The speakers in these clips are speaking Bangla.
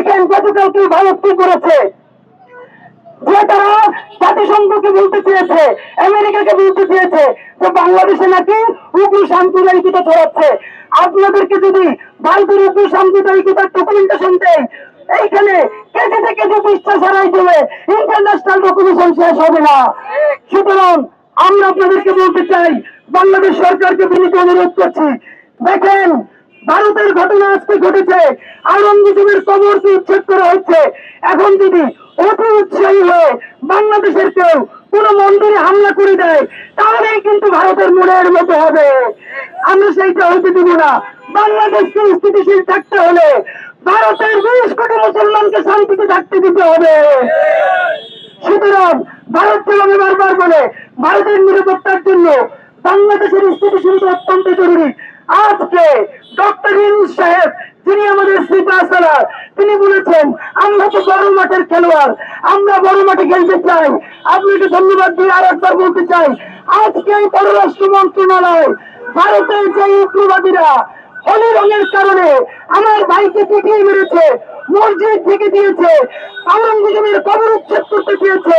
দেখেন গতকালকে ভারত কি করেছে। যে তারা জাতিসংঘকে বলতে চেয়েছে, আমেরিকাকে বলতে চেয়েছে যে বাংলাদেশে নাকি উগ্র সাম্প্রদায়িকতা ছড়াচ্ছে। আপনাদেরকে যদি ভারতের উগ্র সাম্প্রদায়িকতার ডকুমেন্টেশন দেয় এইখানে কেজি পৃষ্ঠা ছাড়াই দেবে ইন্টারন্যাশনাল ডকুমেন্টেশন শেষ হবে না। সুতরাং আমরা আপনাদেরকে বলতে চাই, বাংলাদেশ সরকারকে বিনীত অনুরোধ করছি, দেখেন ভারতের ঘটনা আজকে ঘটেছে। আওরঙ্গজেবের কবরকে উচ্ছেদ করা হচ্ছে এখন যদি অতি উৎসাহী হয়ে বাংলাদেশের কেউ কোন মন্দিরে হামলা করে দেয়, তাহলেই কিন্তু ভারতের মনের মতো হবে। আমরা সেইটা হতে দিব না। বাংলাদেশকে স্থিতিশীল থাকতে হলে ভারতের বিশ কোটি মুসলমানকে শান্তিতে থাকতে দিতে হবে। সুতরাং ভারত যেভাবে বারবার বলে, ভারতের নিরাপত্তার জন্য বাংলাদেশের স্থিতিশীলতা অত্যন্ত জরুরি। আজকে ডক্টর ইউনুস সাহেব তিনি আমাদের সুপার স্টার, তিনি বলেছেন, আমরা তো বড় মাঠের খেলোয়াড়, আমরা বড় মাঠে খেলতে চাই। আপনাকে ধন্যবাদ দিয়ে আর একবার বলতে চাই, আজকে এই পররাষ্ট্র মন্ত্রণালয় ভারতের যে উগ্রবাদীরা হলি রঙের কারণে আমার ভাইকে পিটিয়ে মেরেছে, মসজিদ থেকে দিয়েছে, আওরঙ্গজেবের কবর উচ্ছেদ করতে চেয়েছে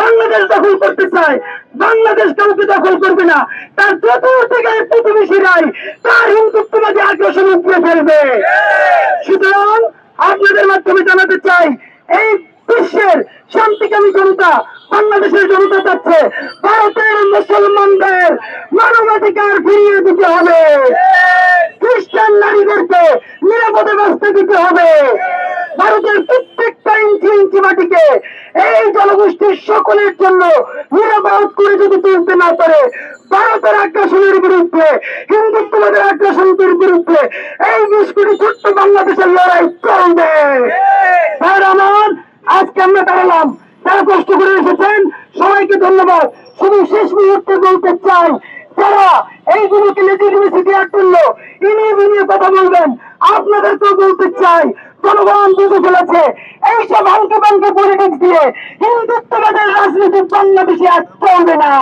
বাংলাদেশ দখল করতে চায়। বাংলাদেশ কাউকে দখল করবে না। তার চতুর্দিকে প্রতিবেশীরাই তার হিন্দুত্ববাদী আগ্রাসন উপরে ফেলবে। সুতরাং আপনাদের মাধ্যমে জানাতে চাই, এই বিশ্বের শান্তিকামী জনতা, বাংলাদেশের জনতা চাচ্ছে, ভারতের মুসলমানদের মানবাধিকার ফিরিয়ে দিতে হবে খ্রিস্টান নারীদেরকে নিরাপদে বাঁচতে দিতে হবে ভারতের প্রত্যেকটা মাটিকে এই জনগোষ্ঠীর সকলের জন্য নিরাপদ করে যদি তুলতে না পারে, ভারতের আগ্রাসনের বিরুদ্ধে, হিন্দুত্ববাদের আগ্রাসনের বিরুদ্ধে এই বিশ ছোট্ট বাংলাদেশের লড়াই চলবে। ভাইরা আজকে আমরা দাঁড়ালাম। যারা কষ্ট করে এসেছেন, সবাইকে ধন্যবাদ। শুধু শেষ মুহূর্তে বলতে চাই, যারা এইগুলোকে লেজিটিমেসি দেওয়ার করল ইনিয়ে বিনিয়ে কথা বলবেন। আপনাদেরকেও বলতে চাই, জনগণ বুঝে ফেলেছে। এইসব আংকে পাঙ্কে পলিটিক্স দিয়ে হিন্দুত্ববাদের রাজনীতি বাংলাদেশে আর চলবে না।